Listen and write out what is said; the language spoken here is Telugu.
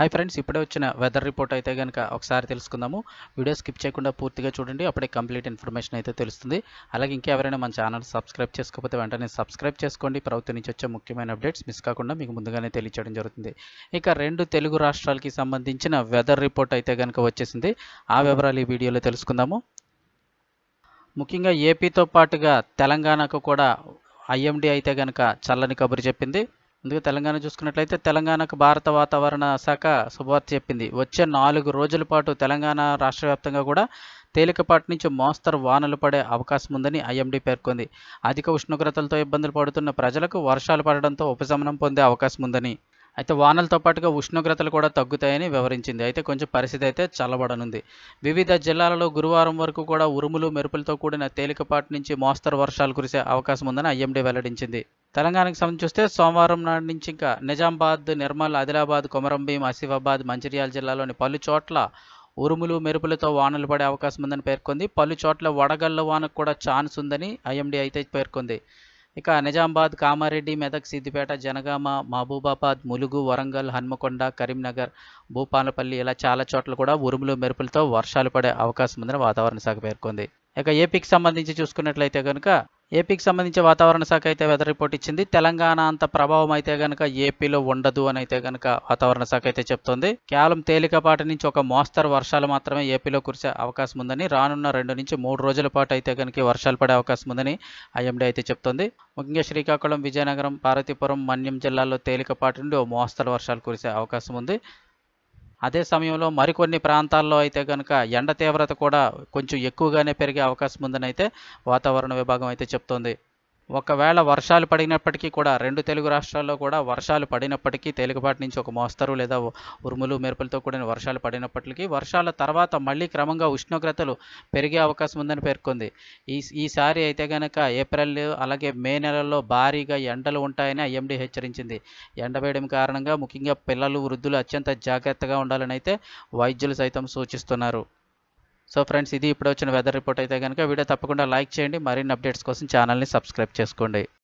హాయ్ ఫ్రెండ్స్ ఇప్పుడే వచ్చిన వెదర్ రిపోర్ట్ అయితే కనుక ఒకసారి తెలుసుకుందాము. వీడియో స్కిప్ చేయకుండా పూర్తిగా చూడండి అప్పుడే కంప్లీట్ ఇన్ఫర్మేషన్ అయితే తెలుస్తుంది. అలాగే ఇంకెవరైనా మన ఛానల్ సబ్స్క్రైబ్ చేసుకోకపోతే వెంటనే సబ్స్క్రైబ్ చేసుకోండి. ప్రభుత్వం నుంచి వచ్చే ముఖ్యమైన అప్డేట్స్ మిస్ కాకుండా మీకు ముందుగానే తెలియచేయడం జరుగుతుంది. ఇక రెండు తెలుగు రాష్ట్రాలకి సంబంధించిన వెదర్ రిపోర్ట్ అయితే కనుక వచ్చేసింది. ఆ వివరాలు ఈ వీడియోలో తెలుసుకుందాము. ముఖ్యంగా ఏపీతో పాటుగా తెలంగాణకు కూడా ఐఎండీ అయితే కనుక చల్లని కబురు చెప్పింది. ముందుగా తెలంగాణ చూసుకున్నట్లయితే తెలంగాణకు భారత వాతావరణ శాఖ శుభవార్త చెప్పింది. వచ్చే నాలుగు రోజుల పాటు తెలంగాణ రాష్ట్ర వ్యాప్తంగా కూడా తేలికపాటి నుంచి మోస్తరు వానలు పడే అవకాశం ఉందని ఐఎండీ పేర్కొంది. అధిక ఉష్ణోగ్రతలతో ఇబ్బందులు పడుతున్న ప్రజలకు వర్షాలు పడడంతో ఉపశమనం పొందే అవకాశం ఉందని అయితే వానలతో పాటుగా ఉష్ణోగ్రతలు కూడా తగ్గుతాయని వివరించింది. అయితే కొంచెం పరిస్థితి అయితే చల్లబడనుంది. వివిధ జిల్లాలలో గురువారం వరకు కూడా ఉరుములు మెరుపులతో కూడిన తేలికపాటి నుంచి మోస్తరు వర్షాలు కురిసే అవకాశం ఉందని ఐఎండీ వెల్లడించింది. తెలంగాణకు సంబంధించి చూస్తే సోమవారం నాటి నుంచి ఇంకా నిజామాబాద్ నిర్మల్ ఆదిలాబాద్ కొమరంభీం ఆసిఫాబాద్ మంచిర్యాల జిల్లాలోని పలు చోట్ల ఉరుములు మెరుపులతో వానలు పడే అవకాశం ఉందని పేర్కొంది. పలు చోట్ల వడగళ్ళ వానకు కూడా ఛాన్స్ ఉందని ఐఎండీ అయితే పేర్కొంది. ఇక నిజామాబాద్ కామారెడ్డి మెదక్ సిద్దిపేట జనగామ మహబూబాబాద్ ములుగు వరంగల్ హన్మకొండ కరీంనగర్ భూపాలపల్లి ఇలా చాలా చోట్ల కూడా ఉరుములు మెరుపులతో వర్షాలు పడే అవకాశం ఉందని వాతావరణ శాఖ పేర్కొంది. ఇక ఏపీకి సంబంధించి చూసుకున్నట్లయితే కనుక ఏపీకి సంబంధించి వాతావరణ శాఖ అయితే వెదర్ రిపోర్ట్ ఇచ్చింది. తెలంగాణ అంత ప్రభావం అయితే కనుక ఏపీలో ఉండదు అని అయితే కనుక వాతావరణ శాఖ అయితే చెప్తోంది. కేవలం తేలికపాటి నుంచి ఒక మోస్తరు వర్షాలు మాత్రమే ఏపీలో కురిసే అవకాశం ఉందని రానున్న రెండు నుంచి మూడు రోజుల పాటు అయితే గనక వర్షాలు పడే అవకాశం ఉందని ఐఎండీ అయితే చెప్తోంది. ముఖ్యంగా శ్రీకాకుళం విజయనగరం పార్వతీపురం మన్యం జిల్లాల్లో తేలికపాటి నుండి ఓ మోస్తరు వర్షాలు కురిసే అవకాశం ఉంది. అదే సమయంలో మరికొన్ని ప్రాంతాల్లో అయితే కనుక ఎండ తీవ్రత కూడా కొంచెం ఎక్కువగానే పెరిగే అవకాశం ఉందని అయితే వాతావరణ విభాగం అయితే చెప్తోంది. ఒకవేళ వర్షాలు పడినప్పటికీ కూడా రెండు తెలుగు రాష్ట్రాల్లో కూడా వర్షాలు పడినప్పటికీ తేలికపాటి నుంచి ఒక మోస్తరు లేదా ఉరుములు మెరుపులతో కూడిన వర్షాలు పడినప్పటికీ వర్షాల తర్వాత మళ్ళీ క్రమంగా ఉష్ణోగ్రతలు పెరిగే అవకాశం ఉందని పేర్కొంది. ఈ ఈసారి అయితే కనుక ఏప్రిల్ అలాగే మే నెలల్లో భారీగా ఎండలు ఉంటాయని ఐఎండీ హెచ్చరించింది. ఎండవేయడం కారణంగా ముఖ్యంగా పిల్లలు వృద్ధులు అత్యంత జాగ్రత్తగా ఉండాలని అయితే వైద్యులు సైతం సూచిస్తున్నారు. సో ఫ్రెండ్స్ ఇది ఇప్పుడు వచ్చిన వెదర్ రిపోర్ట్ అయితే కనుక వీడియో తప్పకుండా లైక్ చేయండి. మరిన్ని అప్డేట్స్ కోసం ఛానల్ని సబ్స్క్రైబ్ చేసుకోండి.